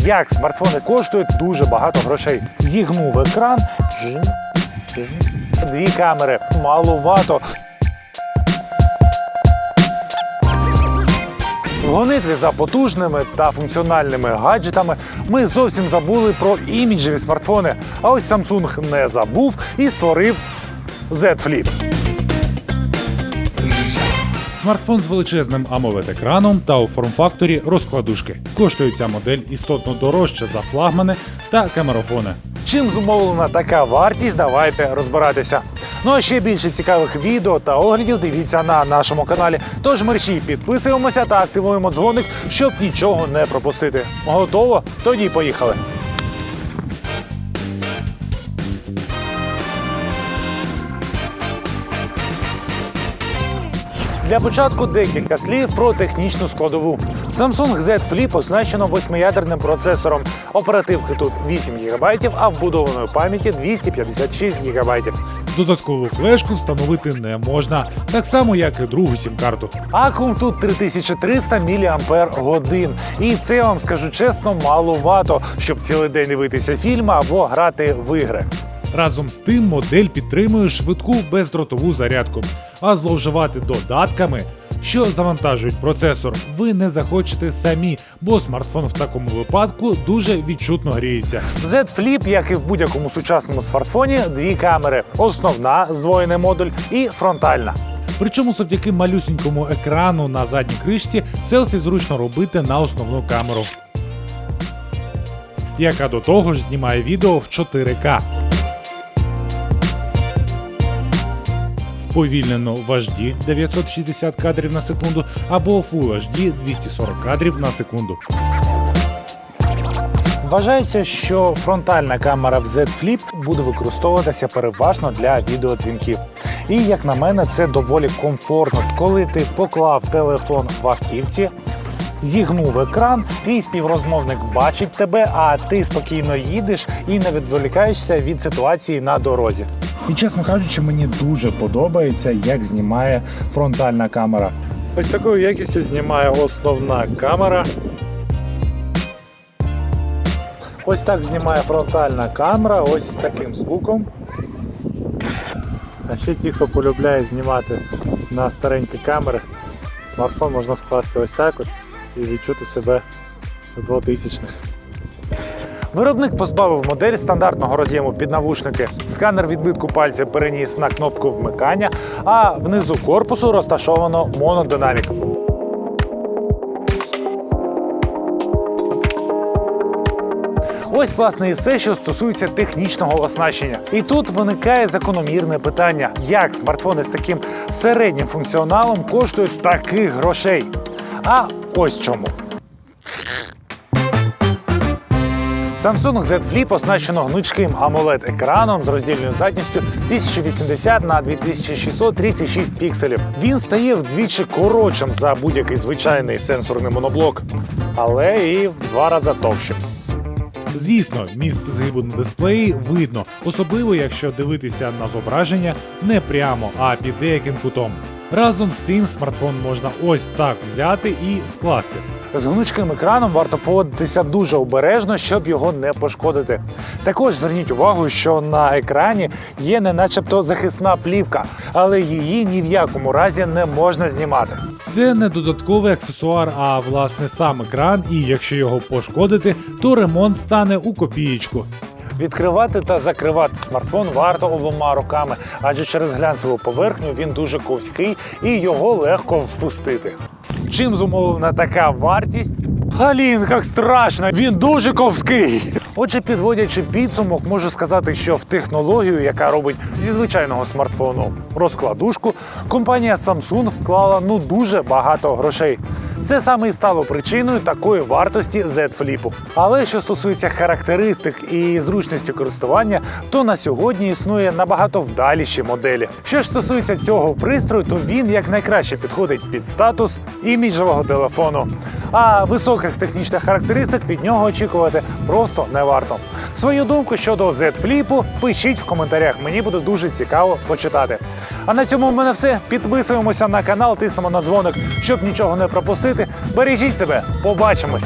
Як смартфони коштують дуже багато грошей. Зігнув екран. Дві камери. Малувато. В гонитві за потужними та функціональними гаджетами ми зовсім забули про іміджеві смартфони. А ось Samsung не забув і створив Z Flip. Смартфон з величезним amoled екраном та у форм-факторі розкладушки. Коштує ця модель істотно дорожче за флагмани та камерафони. Чим зумовлена така вартість, давайте розбиратися. Ну а ще більше цікавих відео та оглядів дивіться на нашому каналі. Тож мерщій підписуємося та активуємо дзвоник, щоб нічого не пропустити. Готово? Тоді поїхали. Для початку декілька слів про технічну складову. Samsung Z Flip оснащено восьмиядерним процесором. Оперативки тут 8 ГБ, а вбудованої пам'яті 256 ГБ. Додаткову флешку встановити не можна, так само як і другу сім-карту. Акум тут 3300 мАч. І це я вам скажу чесно, маловато, щоб цілий день дивитися фільми або грати в ігри. Разом з тим, модель підтримує швидку бездротову зарядку, а зловживати додатками, що завантажують процесор, ви не захочете самі, бо смартфон в такому випадку дуже відчутно гріється. В Z Flip, як і в будь-якому сучасному смартфоні, дві камери: основна здвоєний модуль і фронтальна. Причому завдяки малюсенькому екрану на задній кришці селфі зручно робити на основну камеру, яка до того ж знімає відео в 4К. Вповільнено в HD 960 кадрів на секунду або Full HD 240 кадрів на секунду. Вважається, що фронтальна камера в Z Flip буде використовуватися переважно для відеодзвінків. І як на мене, це доволі комфортно, коли ти поклав телефон в автівці. Зігнув екран, твій співрозмовник бачить тебе, а ти спокійно їдеш і не відволікаєшся від ситуації на дорозі. І чесно кажучи, мені дуже подобається, як знімає фронтальна камера. Ось такою якістю знімає основна камера. Ось так знімає фронтальна камера, ось з таким звуком. А ще ті, хто полюбляє знімати на старенькі камери, смартфон можна скласти ось так от і відчути себе в 2000-х. Виробник позбавив модель стандартного роз'єму під навушники. Сканер відбитку пальця переніс на кнопку вмикання, а внизу корпусу розташовано монодинамік. Ось власне і все, що стосується технічного оснащення. І тут виникає закономірне питання: як смартфони з таким середнім функціоналом коштують таких грошей? А ось чому. Samsung Z Flip оснащено гнучким amoled екраном з роздільною здатністю 1080 на 2636 пікселів. Він стає вдвічі коротшим за будь-який звичайний сенсорний моноблок, але і в два рази товщим. Звісно, місце згибу на дисплеї видно, особливо якщо дивитися на зображення не прямо, а під деяким кутом. Разом з тим смартфон можна ось так взяти і скласти. З гнучким екраном варто поводитися дуже обережно, щоб його не пошкодити. Також зверніть увагу, що на екрані є не начебто захисна плівка, але її ні в якому разі не можна знімати. Це не додатковий аксесуар, а власне сам екран, і якщо його пошкодити, то ремонт стане у копієчку. Відкривати та закривати смартфон варто обома руками, адже через глянцеву поверхню він дуже ковський і його легко впустити. Чим зумовлена така вартість? Блін, як страшно! Він дуже ковський. Отже, підводячи підсумок, можу сказати, що в технологію, яка робить зі звичайного смартфону розкладушку, компанія Samsung вклала ну дуже багато грошей. Це саме і стало причиною такої вартості Z Flip. Але що стосується характеристик і зручності користування, то на сьогодні існує набагато вдаліші моделі. Що ж стосується цього пристрою, то він як найкраще підходить під статус іміджевого телефону. А високих технічних характеристик від нього очікувати просто не варто. Свою думку щодо Z Flip пишіть в коментарях. Мені буде дуже цікаво почитати. А на цьому в мене все. Підписуємося на канал, тиснемо на дзвоник, щоб нічого не пропустити. Бережіть себе, побачимось!